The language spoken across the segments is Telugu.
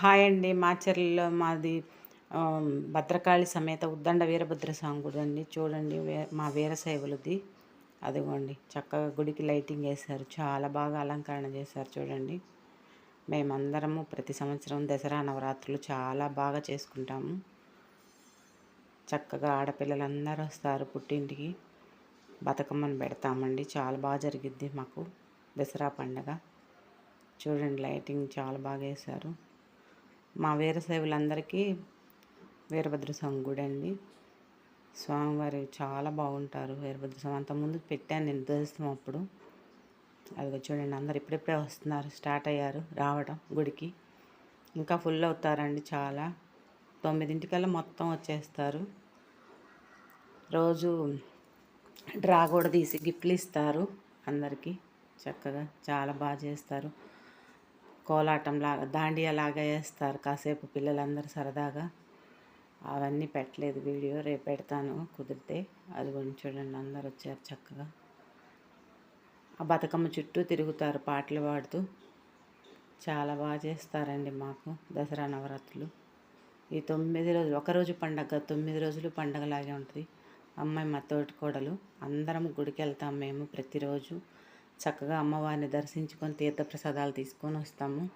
హాయ్ అండి మాచర్లలో మాది భద్రకాళి సమేత ఉద్దండ వీరభద్ర స్వామి గుడి అండి. చూడండి మా వీరశైవులది అదిగోండి చక్కగా గుడికి లైటింగ్ వేశారు. చాలా బాగా అలంకరణ చేశారు చూడండి. మేమందరము ప్రతి సంవత్సరం దసరా నవరాత్రులు చాలా బాగా చేసుకుంటాము. చక్కగా ఆడపిల్లలందరూ వస్తారు పుట్టింటికి. బతుకమ్మను పెడతామండి. చాలా బాగా జరిగిద్ది మాకు దసరా పండగ. చూడండి లైటింగ్ చాలా బాగా వేశారు. మా వీరశైవులందరికీ వీరభద్ర స్వామి గుడి అండి. స్వామివారి చాలా బాగుంటారు వీరభద్ర స్వామి. అంతకుముందు పెట్టాను నేను దర్శనం అప్పుడు. అది చూడండి అందరు ఇప్పుడిప్పుడే వస్తున్నారు స్టార్ట్ అయ్యారు రావడం గుడికి. ఇంకా ఫుల్ అవుతారండి చాలా. తొమ్మిదింటికల్లా మొత్తం వచ్చేస్తారు. రోజు డ్రా కూడా తీసి గిఫ్ట్లు ఇస్తారు అందరికీ. చక్కగా చాలా బాగా చేస్తారు. కోలాటం లాగా దాండియా లాగా వేస్తారు. కాసేపు పిల్లలందరూ సరదాగా. అవన్నీ పెట్టలేదు వీడియో. రేపు పెడతాను. కుదిరితే అది కొంచెం చూడండి అందరు వచ్చారు చక్కగా. ఆ బతుకమ్మ చుట్టూ తిరుగుతారు పాటలు పాడుతూ. చాలా బాగా చేస్తారండి మాకు దసరా నవరాత్రులు. ఈ తొమ్మిది రోజులు ఒకరోజు పండగ తొమ్మిది రోజులు పండగలాగే ఉంటుంది. అమ్మాయి మా తోటి కోడలు అందరం గుడికి వెళ్తాం మేము ప్రతిరోజు. చక్కగా అమ్మవారిని దర్శించుకొని తీర్థప్రసాదాలు తీసుకొని వస్తాము.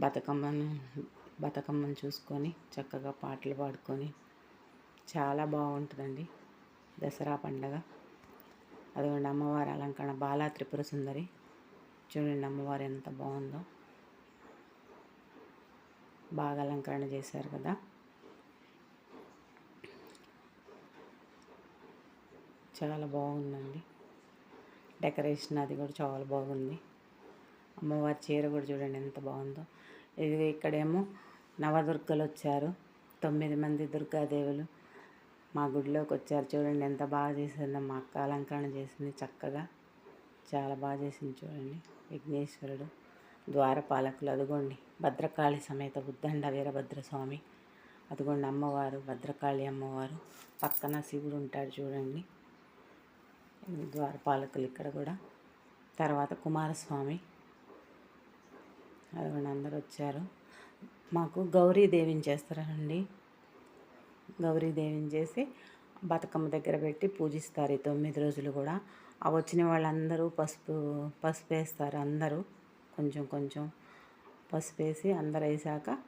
బతుకమ్మను బతుకమ్మను చూసుకొని చక్కగా పాటలు పాడుకొని చాలా బాగుంటుందండి దసరా పండగ. అదిగోండి అమ్మవారి అలంకరణ బాలా త్రిపుర సుందరి. చూడండి అమ్మవారు ఎంత బాగుందో. బాగా అలంకరణ చేశారు కదా. చాలా బాగుందండి. డెకరేషన్ అది కూడా చాలా బాగుంది. అమ్మవారి చీర కూడా చూడండి ఎంత బాగుందో. ఇది ఇక్కడేమో నవదుర్గలు వచ్చారు. తొమ్మిది మంది దుర్గాదేవులు మా గుడిలోకి వచ్చారు. చూడండి ఎంత బాగా చేసిందో మా అక్క అలంకరణ చేసింది చక్కగా. చాలా బాగా చేసింది చూడండి. విఘ్నేశ్వరుడు ద్వారపాలకులు అదిగోండి భద్రకాళి సమేత బుద్ధండ వీరభద్ర స్వామి అదిగోండి అమ్మవారు భద్రకాళి అమ్మవారు. పక్కన శివుడు ఉంటాడు చూడండి. ద్వారపాలకులు ఇక్కడ కూడా. తర్వాత కుమారస్వామి. అదిగోండి అందరు వచ్చారు. మాకు గౌరీదేవిని చేస్తారండి. గౌరీదేవిని చేసి బతుకమ్మ దగ్గర పెట్టి పూజిస్తారు ఈ తొమ్మిది రోజులు కూడా. ఆ వచ్చిన వాళ్ళందరూ పసుపు పసుపు వేస్తారు అందరూ. కొంచెం కొంచెం పసుపు వేసి అందరు వేసాక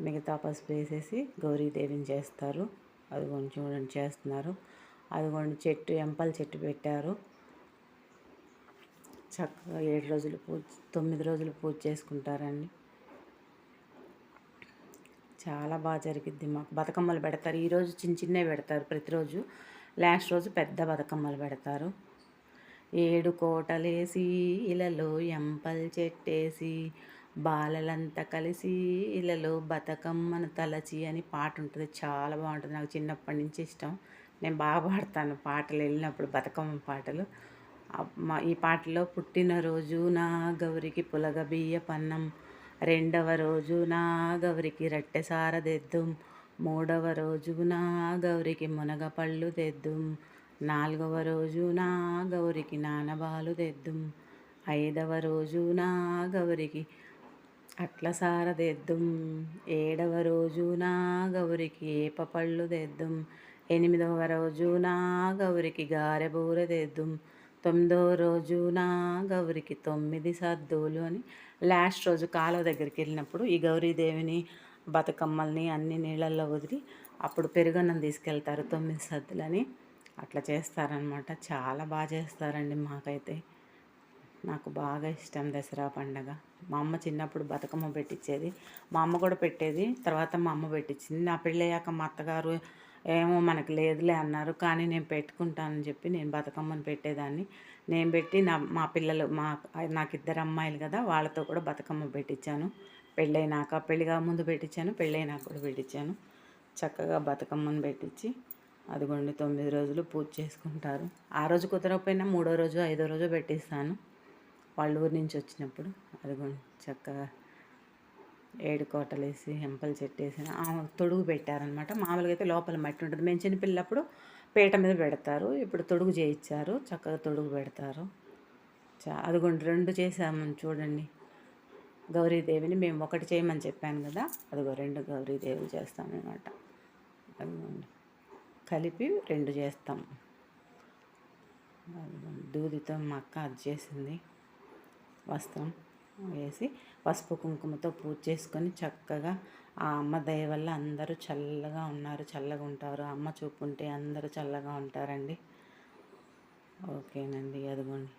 మిగతా పసుపు వేసేసి గౌరీదేవిని చేస్తారు. అది కొంచెం చూడండి చేస్తున్నారు. అదిగోండి చెట్టు ఎంపల చెట్టు పెట్టారు. చక్కగా ఏడు రోజులు పూజ తొమ్మిది రోజులు పూజ చేసుకుంటారండి. చాలా బాగా జరిగిద్ది మాకు. బతుకమ్మలు పెడతారు. ఈరోజు చిన్న చిన్నవి పెడతారు. ప్రతిరోజు లాస్ట్ రోజు పెద్ద బతుకమ్మలు పెడతారు. ఏడు కోటలేసి ఇలలో ఎంపల్ చెట్టేసి బాలలంతా కలిసి ఇలలో బతుకమ్మను తలచి అని పాట ఉంటుంది. చాలా బాగుంటుంది. నాకు చిన్నప్పటి నుంచి ఇష్టం. నేను బాగా పాడతాను పాటలు వెళ్ళినప్పుడు బతుకమ్మ పాటలు. మా ఈ పాటలో పుట్టినరోజు నా గౌరికి పులగ బియ్య పన్నం రెండవ రోజు నా గౌరికి రట్టె సారదెద్దుం మూడవ రోజు నా గౌరికి మునగ పళ్ళు తెద్దుం నాలుగవ రోజు నా గౌరికి నానబాలు తెద్దుం ఐదవ రోజు నా గౌరికి అట్ల సారదెద్దుం ఏడవ రోజు నా గౌరికి ఏప పళ్ళు తెద్దుం ఎనిమిదవ రోజు నా గౌరికి గారెబూర తెద్దుం తొమ్మిదవ రోజు నా గౌరికి తొమ్మిది సద్దులు అని లాస్ట్ రోజు కాలువ దగ్గరికి వెళ్ళినప్పుడు ఈ గౌరీదేవిని బతుకమ్మల్ని అన్ని నీళ్ళల్లో వదిలి అప్పుడు పెరుగన్నం తీసుకెళ్తారు తొమ్మిది సద్దులని. అట్లా చేస్తారనమాట చాలా బాగా చేస్తారండి మాకైతే. నాకు బాగా ఇష్టం దసరా పండగ. మా అమ్మ చిన్నప్పుడు బతుకమ్మ పెట్టించేది మా అమ్మ కూడా పెట్టేది. తర్వాత మా అమ్మ పెట్టించింది నా పెళ్ళయ్యాక మా అత్తగారు ఏమో మనకు లేదులే అన్నారు. కానీ నేను పెట్టుకుంటానని చెప్పి నేను బతుకమ్మను పెట్టేదాన్ని. నేను పెట్టి నా మా పిల్లలు మా నాకు ఇద్దరు అమ్మాయిలు కదా వాళ్ళతో కూడా బతుకమ్మ పెట్టించాను. పెళ్ళైనాక పెళ్ళిగా ముందు పెట్టించాను పెళ్ళైనాక కూడా పెట్టించాను. చక్కగా బతుకమ్మను పెట్టించి అదిగోండి తొమ్మిది రోజులు పూజ చేసుకుంటారు. ఆ రోజు కుదరకపోయినా మూడో రోజు ఐదో రోజు పెట్టిస్తాను. వాళ్ళ ఊరి నుంచి వచ్చినప్పుడు అదిగోండి చక్కగా ఏడు కోటలు వేసి హెంపలు చెట్టు వేసి తొడుగు పెట్టారనమాట మామూలుగా అయితే లోపల మట్టి ఉంటుంది. మేము చిన్నపిల్లప్పుడు పీట మీద పెడతారు. ఇప్పుడు తొడుగు చేయించారు. చక్కగా తొడుగు పెడతారు. చా అదిగోండి రెండు చేసాము చూడండి. గౌరీదేవిని మేము ఒకటి చేయమని చెప్పాను కదా. అదిగో రెండు గౌరీదేవులు చేస్తామన్నమాట అదిగోండి. కలిపి రెండు చేస్తాం. అదిగోండి. దూదితో మా అక్క అది చేసింది. వస్త్రం. వేసి పసుపు కుంకుమతో పూజ చేసుకొని చక్కగా ఆ అమ్మ దయ వల్ల అందరూ చల్లగా ఉన్నారు చల్లగా ఉంటారు. అమ్మ చూపు ఉంటే అందరూ చల్లగా ఉంటారండి. ఓకేనండి అదిగోండి.